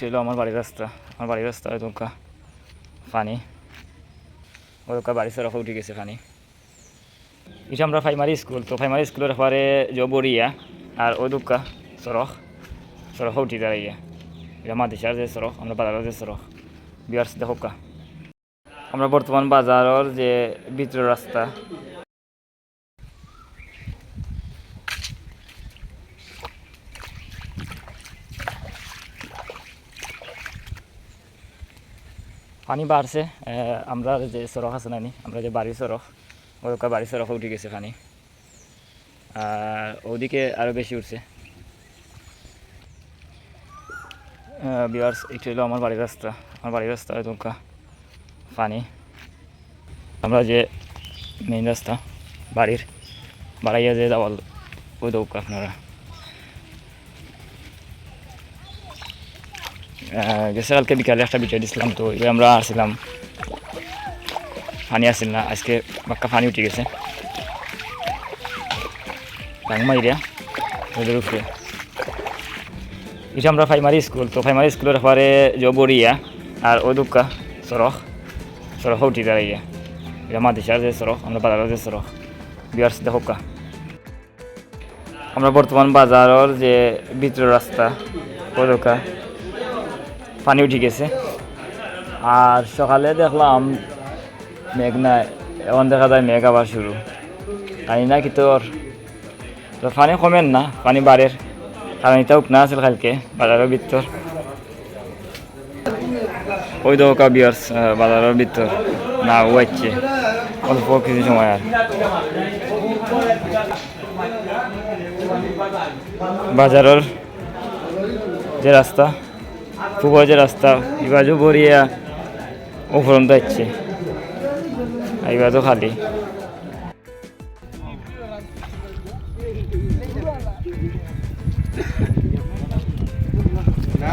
ছিল আমার বাড়ির রাস্তা। আমার বাড়ির রাস্তা ওইদিকা পানি ওইদিকা বাড়ি সড়ক উঠে গেছে পানি এটা আমরা প্রাইমারি স্কুল তো প্রাইমারি স্কুলের এবারে জবরিয়া আর ওইদিকা সড়ক সড়ক উঠি দাঁড়াইয়া। এটা মাদিসার যে সড়ক, আমরা বাজারের যে সড়ক। বিয়ার্স দেখোকা আমরা বর্তমান বাজারের যে ভিতরের রাস্তা। পানি বাড়ছে আমরা যে সড়ক আছে নানি আমরা যে বাড়ির সড়ক, ওদিকে বাড়ির সড়ক উঠে গেছে পানি। আর ওদিকে আরও বেশি উঠছে। বিয়ার্স এটা হলো আমার বাড়ির রাস্তা, আমার বাড়ির রাস্তা ওদিকে পানি। আমরা যে মেইন রাস্তা, বাড়ির, বাড়াইয়া যে দেওয়াল ওই দৌকা আপনারা। গেছে কালকে বিকালে একটা ভিডিও দিছিলাম, তো এবার আমরা আসছিলাম। পানি আসছিল না, আজকে বাক্কা পানি উঠে গেছে। ওদের উপরে। এটা আমরা প্রাইমারি স্কুল তো প্রাইমারি স্কুলের এবারে জবরিয়া আর ওদুকা সড়ক। সড়ক উঠি দাঁড়াইয়া এটা মাদিসার যে সড়ক আমরা বাজারের যে সড়ক বিয়ার্স দেখোকা আমরা বর্তমান বাজারের যে ভিতরের রাস্তা ওদুকা পানি উঠে গেছে আর সকালে দেখলাম মেঘ নাই এখন দেখা যায় মেঘ আবার শুরু জানি না কি তোর তো পানি কমেন না পানি বাড়ের কারণ এটা উঠনা আছিল কালকে বাজারের ভিতর ওই দোকা বিয়ার্স বাজারের ভিতর। না ওয়াইছে অল্প কিছু সময় বাজারের যে রাস্তা পূর্ব যে রাস্তা, ইবাজও বরিয়া উপরন্ত যাচ্ছে আর ইবাজও খালি। না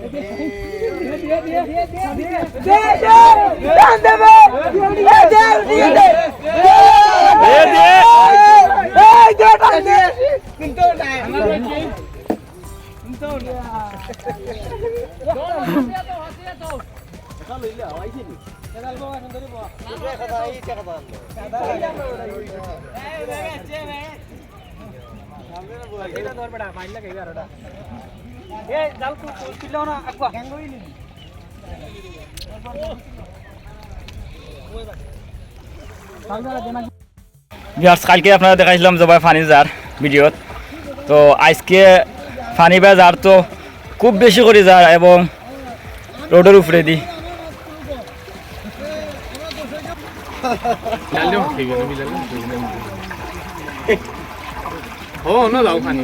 ¡Eh, কালকে আপনারা দেখাইছিলাম জবাই ফানি যার ভিডিওত তো আজকে ফানি বা যার তো খুব বেশি করে যার এবং রোডের উপরে দি মিলালাম সেইগুলো মিলালাম সেইগুলো ও না দাও খানি